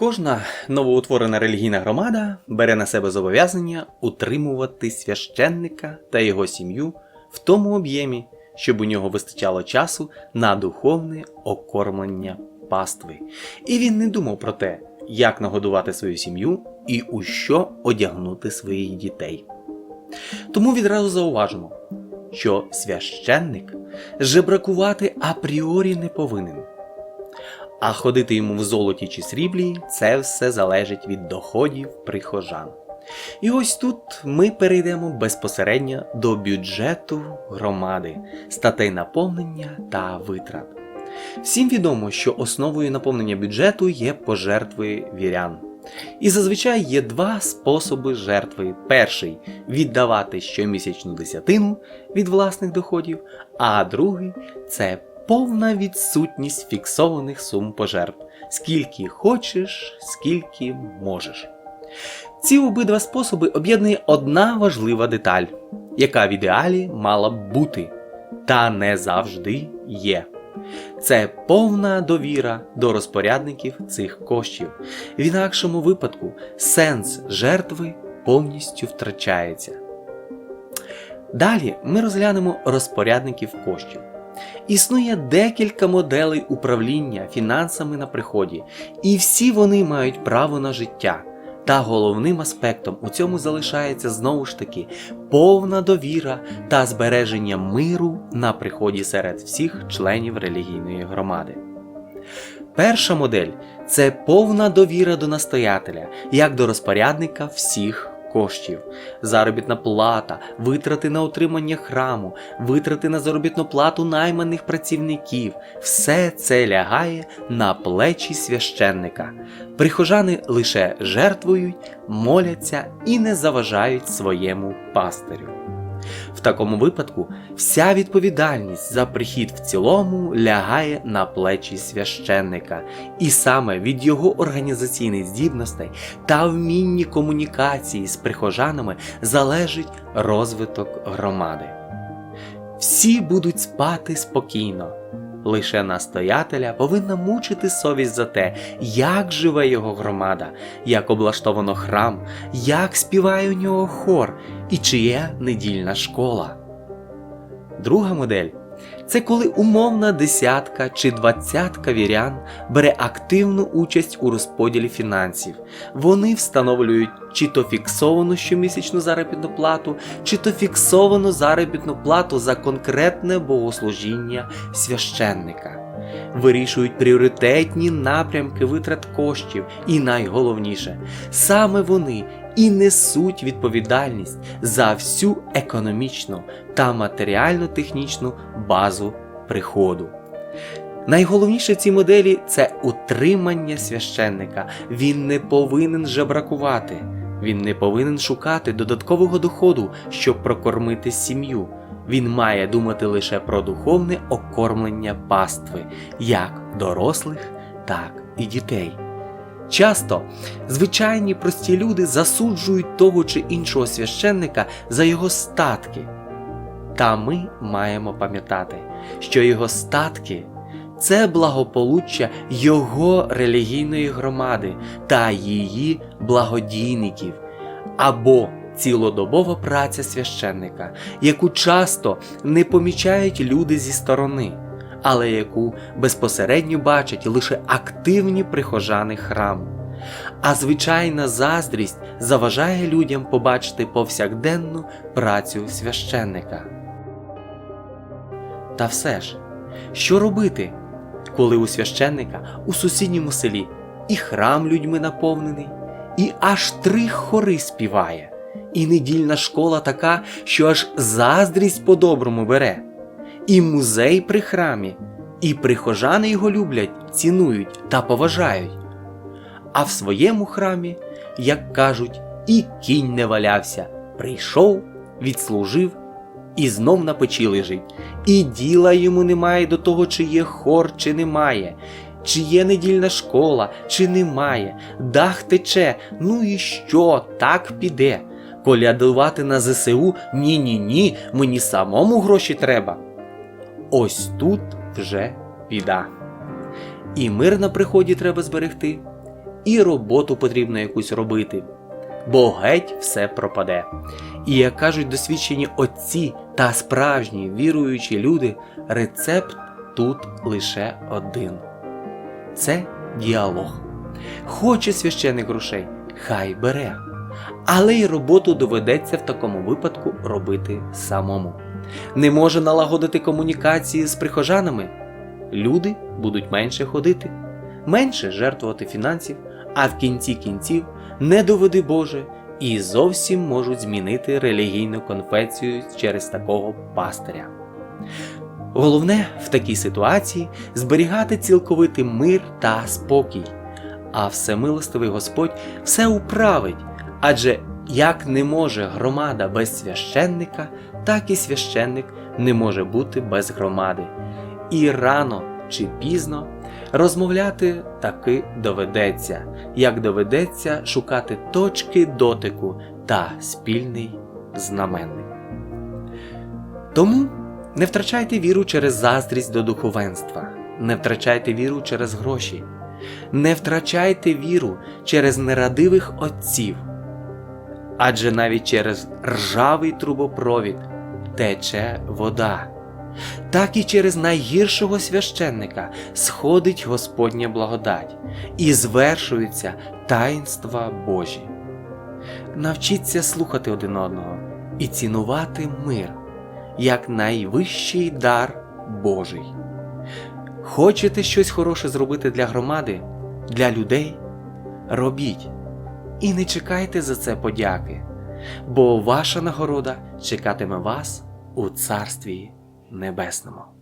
Кожна новоутворена релігійна громада бере на себе зобов'язання утримувати священника та його сім'ю в тому об'ємі, щоб у нього вистачало часу на духовне окормлення пастви. І він не думав про те, як нагодувати свою сім'ю і у що одягнути своїх дітей. Тому відразу зауважимо, що священник жебракувати апріорі не повинен. А ходити йому в золоті чи сріблі це все залежить від доходів прихожан. І ось тут ми перейдемо безпосередньо до бюджету громади, статей наповнення та витрат. Всім відомо, що основою наповнення бюджету є пожертви вірян. І зазвичай є два способи жертви. Перший віддавати щомісячну десятину від власних доходів, а другий це повна відсутність фіксованих сум пожертв. Скільки хочеш, скільки можеш. Ці обидва способи об'єднує одна важлива деталь, яка в ідеалі мала б бути, та не завжди є. Це повна довіра до розпорядників цих коштів. В інакшому випадку сенс жертви повністю втрачається. Далі ми розглянемо розпорядників коштів. Існує декілька моделей управління фінансами на приході, і всі вони мають право на життя. Та головним аспектом у цьому залишається знову ж таки повна довіра та збереження миру на приході серед всіх членів релігійної громади. Перша модель це повна довіра до настоятеля, як до розпорядника всіх коштів, заробітна плата, витрати на утримання храму, витрати на заробітну плату найманих працівників все це лягає на плечі священника. Прихожани лише жертвують, моляться і не заважають своєму пастирю. В такому випадку вся відповідальність за прихід в цілому лягає на плечі священника, і саме від його організаційних здібностей та вмінні комунікації з прихожанами залежить розвиток громади. Всі будуть спати спокійно. Лише настоятеля повинна мучити совість за те, як живе його громада, як облаштовано храм, як співає у нього хор і чи є недільна школа. Друга модель це коли умовна десятка чи двадцятка вірян бере активну участь у розподілі фінансів. Вони встановлюють чи то фіксовану щомісячну заробітну плату, чи то фіксовану заробітну плату за конкретне богослужіння священника. Вирішують пріоритетні напрямки витрат коштів, і найголовніше, саме вони і несуть відповідальність за всю економічну та матеріально-технічну базу приходу. Найголовніше в цій моделі це утримання священника. Він не повинен жебракувати, він не повинен шукати додаткового доходу, щоб прокормити сім'ю. Він має думати лише про духовне окормлення пастви, як дорослих, так і дітей. Часто звичайні прості люди засуджують того чи іншого священника за його статки. Та ми маємо пам'ятати, що його статки це благополуччя його релігійної громади та її благодійників, або цілодобова праця священника, яку часто не помічають люди зі сторони але яку безпосередньо бачать лише активні прихожани храму. А звичайна заздрість заважає людям побачити повсякденну працю священника. Та все ж, що робити, коли у священника у сусідньому селі і храм людьми наповнений, і аж три хори співає, і недільна школа така, що аж заздрість по-доброму бере і музей при храмі, і прихожани його люблять, цінують та поважають. А в своєму храмі, як кажуть, і кінь не валявся, прийшов, відслужив і знов на печі лежить. І діла йому немає до того, чи є хор, чи немає, чи є недільна школа, чи немає, дах тече, ну і що, так піде. Колядувати на ЗСУ ні ні ні, мені самому гроші треба. Ось тут вже біда. І мир на приході треба зберегти, і роботу потрібно якусь робити, бо геть все пропаде. І як кажуть досвідчені отці та справжні віруючі люди, рецепт тут лише один це діалог. Хоче священик грошей, хай бере. Але й роботу доведеться в такому випадку робити самому. Не може налагодити комунікації з прихожанами. Люди будуть менше ходити, менше жертвувати фінансів, а в кінці кінців не доведи Боже і зовсім можуть змінити релігійну конфесію через такого пастиря. Головне в такій ситуації зберігати цілковитий мир та спокій, а всемилостивий Господь все управить, адже як не може громада без священника, так і священник не може бути без громади. І рано чи пізно розмовляти таки доведеться, як доведеться шукати точки дотику та спільний знаменник. Тому не втрачайте віру через заздрість до духовенства, не втрачайте віру через гроші, не втрачайте віру через нерадивих отців. Адже навіть через ржавий трубопровід тече вода. Так і через найгіршого священника сходить Господня благодать і звершуються таїнства Божі. Навчіться слухати один одного і цінувати мир як найвищий дар Божий. Хочете щось хороше зробити для громади, для людей? Робіть і не чекайте за це подяки, бо ваша нагорода чекатиме вас у Царстві Небесному.